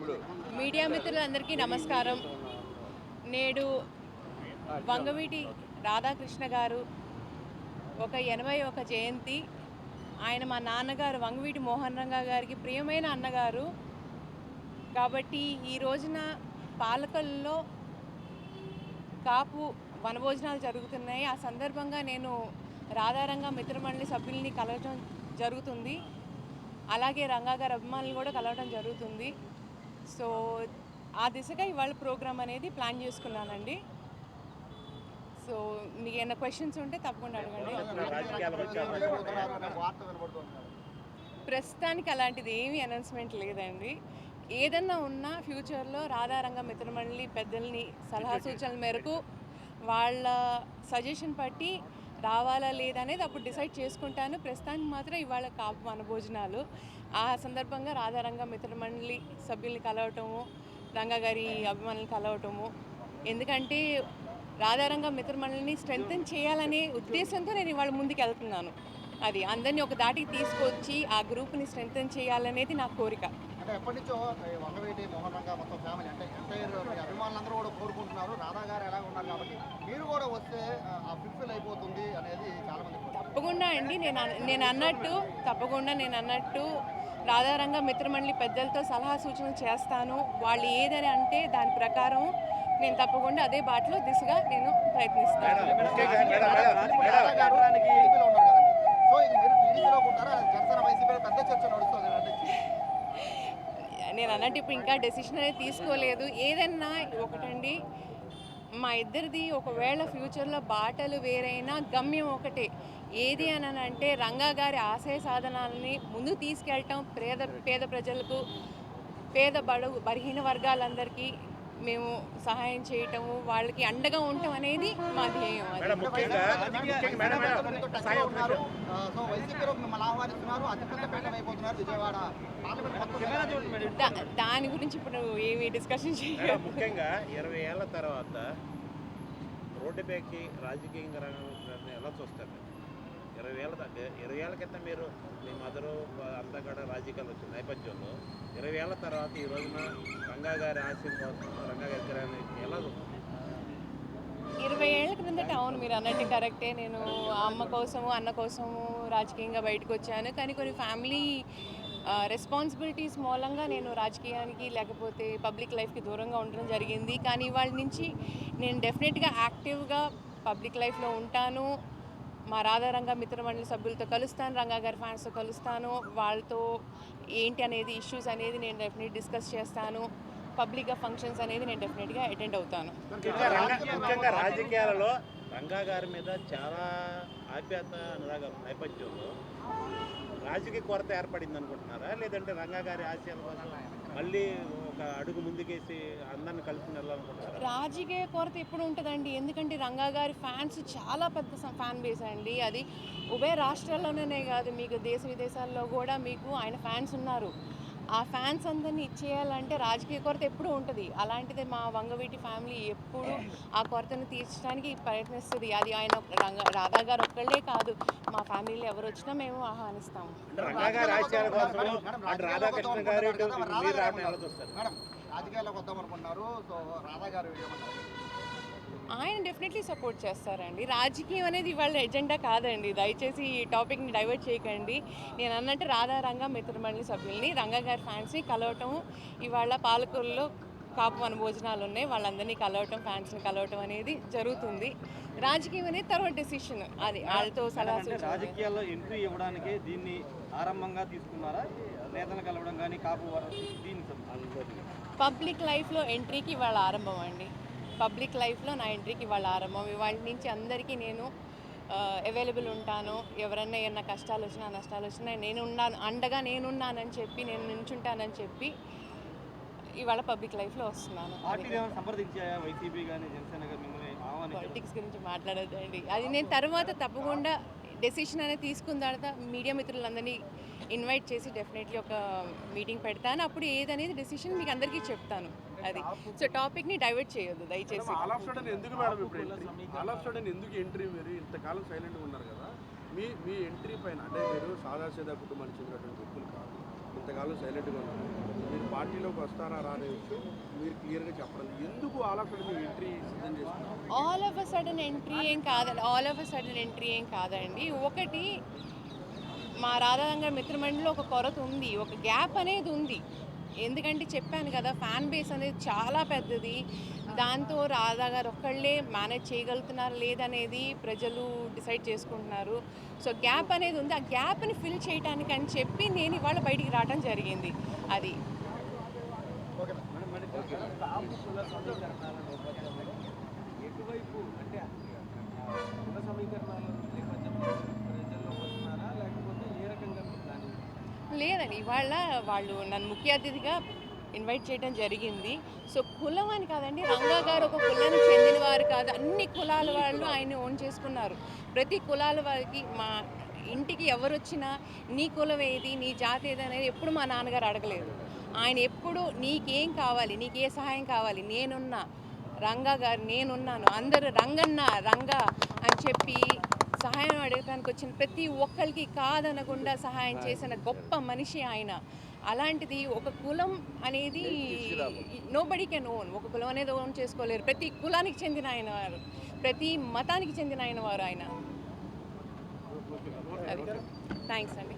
Media మిత్రులందరికీ నమస్కారం. నేడు వంగవీటి రాధాకృష్ణ గారు ఒక ఎనభై ఒక జయంతి. ఆయన మా నాన్నగారు వంగవీటి మోహన్ రంగా గారికి ప్రియమైన అన్నగారు. కాబట్టి ఈ రోజున పాలకల్లో కాపు వనభోజనాలు జరుగుతున్నాయి. ఆ సందర్భంగా నేను రాధారంగా మిత్రమండలి సభ్యుల్ని కలవటం జరుగుతుంది. అలాగే రంగా గారి అభిమానులు కూడా కలవటం జరుగుతుంది. సో ఆ దిశగా ఇవాళ ప్రోగ్రామ్ అనేది ప్లాన్ చేసుకున్నానండి. సో మీకు ఏమైనా క్వశ్చన్స్ ఉంటే తప్పకుండా అడగండి. ప్రస్తుతానికి అలాంటిది ఏమీ అనౌన్స్మెంట్ లేదండి. ఏదన్నా ఉన్నా ఫ్యూచర్లో రాధారంగ మిత్రమండలి పెద్దల్ని సలహా సూచనల మేరకు వాళ్ళ సజెషన్ బట్టి రావాలా లేదా అనేది అప్పుడు డిసైడ్ చేసుకుంటాను. ప్రస్తుతానికి మాత్రం ఇవాళ కాపు మన భోజనాలు. ఆ సందర్భంగా రాధారంగ మిత్రమండలి సభ్యుల్ని కలవటము రంగా గారి అభిమానులు కలవటము. ఎందుకంటే రాధారంగ మిత్రమండలిని స్ట్రెంగ్తన్ చేయాలనే ఉద్దేశంతో నేను ఇవాళ ముందుకు వెళ్తున్నాను అది అందరినీ ఒక దాటికి తీసుకొచ్చి ఆ గ్రూప్ని స్ట్రెంగ్తన్ చేయాలనేది నా కోరిక. అంటే ఎప్పటి నుంచో వంగవీటి మోహన్ రంగా మొత్తం ఫ్యామిలీ అంటే ఎంటైర్ మీ అభిమానులందరూ కూడా కోరుకుంటున్నారు. రాధా గారు ఎలా ఉన్నారు కాబట్టి మీరు కూడా వస్తే ఆ, ఫుల్ఫిల్ అయిపోతుంది అనేది చాలా మంది. తప్పకుండా అండి. నేను నేను అన్నట్టు తప్పకుండా నేను అన్నట్టు రాధారంగ మిత్రమండలి పెద్దలతో సలహా సూచనలు చేస్తాను. వాళ్ళు ఏదని అంటే దాని ప్రకారం నేను తప్పకుండా అదే బాటలో దిశగా నేను ప్రయత్నిస్తాను రాధా గారు టీడీపీలో ఉన్నారు కదండి సో ఇది మీరు టీడీపీలో ఉంటారా జనసేన వైసీపీలో పెద్ద చర్చ నడుస్తుంది అంటే నేను అన్నట్టు ఇప్పుడు ఇంకా డెసిషన్ అనేది తీసుకోలేదు. ఏదన్నా ఒకటండి మా ఇద్దరిది ఒకవేళ ఫ్యూచర్లో బాటలు వేరైనా గమ్యం ఒకటే. ఏది అని అంటే రంగా గారి ఆశయ సాధనాలని ముందుకు తీసుకెళ్ళటం పేద పేద ప్రజలకు పేద బడుగు బలహీన వర్గాలందరికీ మేము సహాయం చేయటము వాళ్ళకి అండగా ఉండటం అనేది మా ధ్యేయం అది. దాని గురించి ఇప్పుడు ఏమి డిస్కషన్ మేడం చేయలేదు ముఖ్యంగా ఇరవై ఏళ్ళ తర్వాత రోడ్డుపైకి రాజకీయంగా ఎలా చూస్తారు? ఇరవై ఏళ్ళ దాకా ఇరవై ఏళ్ళ క్రితం మీరు మీ మదరు అంతా కూడా రాజకీయాలు వచ్చిన నేపథ్యంలో ఇరవై ఏళ్ళ తర్వాత ఈ రోజున రంగా గారి ఆశయం కోసం రంగా గారి ఎలా? ఇరవై ఏళ్ళ క్రిందట అవును మీరు అన్నట్టు కరెక్టే నేను అమ్మ కోసము అన్న కోసము రాజకీయంగా బయటకు వచ్చాను కానీ కొన్ని ఫ్యామిలీ రెస్పాన్సిబిలిటీస్ మూలంగా నేను రాజకీయానికి లేకపోతే పబ్లిక్ లైఫ్కి దూరంగా ఉండడం జరిగింది. కానీ ఇవాళ నుంచి నేను డెఫినెట్గా యాక్టివ్గా పబ్లిక్ లైఫ్లో ఉంటాను. మా రాధారంగ మిత్రమండలి సభ్యులతో కలుస్తాను. రంగా గారి ఫ్యాన్స్తో కలుస్తాను. వాళ్ళతో ఏంటి అనేది ఇష్యూస్ అనేది నేను డెఫినెట్ డిస్కస్ చేస్తాను. పబ్లిక్గా ఫంక్షన్స్ అనేది నేను డెఫినెట్గా అటెండ్ అవుతాను. ముఖ్యంగా రాజకీయాలలో రంగా గారి మీద చాలా ఆప్యాత అనురాగం నేపథ్యంలో రాజకీయ కొరత ఏర్పడింది అనుకుంటున్నారా? లేదంటే రంగా గారి ఆశయాల కోసం మళ్ళీ ఒక అడుగు ముందుకేసి అందరిని కలిసి వెళ్ళాలనుకుంటున్నారా? రాజకీయ కొరత ఎప్పుడు ఉంటుందండి. ఎందుకంటే రంగా గారి ఫ్యాన్స్ చాలా పెద్ద ఫ్యాన్ బేస్ అండి. అది ఉభయ రాష్ట్రాల్లోనే కాదు మీకు దేశ విదేశాల్లో కూడా మీకు ఆయన ఫ్యాన్స్ ఉన్నారు. ఆ ఫ్యాన్స్ అందరినీ ఇచ్చేయాలంటే రాజకీయ కొరత ఎప్పుడూ ఉంటుంది. అలాంటిది మా వంగవీటి ఫ్యామిలీ ఎప్పుడు ఆ కొరతను తీర్చడానికి ప్రయత్నిస్తుంది. అది ఆయన రంగ రాధా గారు ఒక్కళ్ళే కాదు. మా ఫ్యామిలీలో ఎవరు వచ్చినా మేము ఆహ్వానిస్తాము రాజకీయాల్లోకి వద్దాం సో రాధా గారు ఏమన్నారు? ఆయన డెఫినెట్లీ సపోర్ట్ చేస్తారండి. రాజకీయం అనేది ఇవాళ ఎజెండా కాదండి. దయచేసి ఈ టాపిక్ని డైవర్ట్ చేయకండి. నేను అన్నట్టు రాధారంగ మిత్రమండలి సభ్యుల్ని రంగా గారి ఫ్యాన్స్ని కలవటం ఇవాళ పాలకొల్లో కాపు మన భోజనాలు ఉన్నాయి. వాళ్ళందరినీ కలవటం ఫ్యాన్స్ని కలవటం అనేది జరుగుతుంది. రాజకీయం అనేది తర్వాత డెసిషన్ అది వాళ్ళతో సలహా రాజకీయాల్లో ఎంట్రీ ఇవ్వడానికి దీన్ని ఆరంభంగా తీసుకున్నారా? నేతలు కలవడం కానీ కాపు వారు దీని పబ్లిక్ లైఫ్లో ఎంట్రీకి ఇవాళ ఆరంభం అండి. పబ్లిక్ లైఫ్లో నా ఎంట్రీకి ఇవాళ ఆరంభం. ఇవాళ నుంచి అందరికీ నేను అవైలబుల్ ఉంటాను. ఎవరన్నా ఏమన్నా కష్టాలు వచ్చినా నష్టాలు వచ్చినా నేను ఉన్నాను అండగా నేనున్నానని చెప్పి నేను నుంచుంటానని చెప్పి ఇవాళ పబ్లిక్ లైఫ్లో వస్తున్నాను. పాలిటిక్స్ గురించి మాట్లాడొద్దండి. అది నేను తర్వాత తప్పకుండా డెసిషన్ అనేది తీసుకున్న తర్వాత మీడియా మిత్రులందరినీ ఇన్వైట్ చేసి డెఫినెట్లీ ఒక మీటింగ్ పెడతాను. అప్పుడు ఏదనేది డెసిషన్ మీకు అందరికీ చెప్తాను. అది. సో టాపిక్ని డైవర్ట్ చేయొద్దు దయచేసి. ఆల్ ఆఫ్ సడన్ ఎందుకు మేడం ఇప్పుడు ఆల్ ఆఫ్ సడన్ ఎందుకు ఎంట్రీ మీరు? ఇంతకాలం సైలెంట్గా ఉన్నారు కదా. మీ మీ ఎంట్రీ పైన అంటే మీరు సాదా సీదా కుటుంబానికి చెందినటువంటి వ్యక్తులు కాదు. ఇంత ఇంతకాలం సైలెంట్గా ఉన్నారు. మీరు పార్టీలోకి వస్తారా రానే విషయం మీరు క్లియర్గా చెప్పడం. ఎందుకు ఆలక్కడ మీరు ఎంట్రీ సిద్ధం చేస్తున్నారు? All of a sudden entry ఏం కాదండి all of a sudden entry ఏం కాదండి. ఒకటి మా రాధారంగ మిత్రమండలిలో ఒక కొరత ఉంది. ఒక గ్యాప్ అనేది ఉంది. ఎందుకంటే చెప్పాను కదా ఫ్యాన్ బేస్ అనేది చాలా పెద్దది. దాంతో రాధా గారు ఒక్కళ్ళే మేనేజ్ చేయగలుగుతున్నారు లేదనేది ప్రజలు డిసైడ్ చేసుకుంటున్నారు. సో గ్యాప్ అనేది ఉంది. ఆ గ్యాప్ని ఫిల్ చేయడానికి అని చెప్పి నేను ఇవాళ బయటికి రావడం జరిగింది. అది. ఎటువైపు అంటే సమీకరణాలు నేపథ్యంలో ప్రజల్లో వస్తున్నారా లేకపోతే ఏ రకంగా మీరు దాన్ని లేదండి ఇవాళ వాళ్ళు నన్ను ముఖ్య అతిథిగా ఇన్వైట్ చేయడం జరిగింది. సో కులం అని కాదండి రంగా గారు ఒక కులానికి చెందిన వారు కాదు. అన్ని కులాల వాళ్ళు ఆయన ఓన్ చేసుకున్నారు. ప్రతి కులాల వారికి మా ఇంటికి ఎవరు వచ్చినా నీ కులం ఏది? నీ జాతి ఏది? అనేది ఎప్పుడు మా నాన్నగారు అడగలేదు. ఆయన ఎప్పుడు నీకేం కావాలి? నీకు ఏ సహాయం కావాలి? నేనున్నా. రంగా గారు నేనున్నాను. అందరూ రంగన్న రంగా అని చెప్పి సహాయం అడగడానికి వచ్చిన ప్రతి ఒక్కరికి కాదనకుండా సహాయం చేసిన గొప్ప మనిషి ఆయన. అలాంటిది ఒక కులం అనేది నో బడీ కెన్ ఓన్ ఒక కులం అనేది ఓన్ చేసుకోలేరు. ప్రతి కులానికి చెందిన ఆయన వారు. ప్రతి మతానికి చెందిన ఆయన వారు ఆయన. అది థ్యాంక్స్ అండి.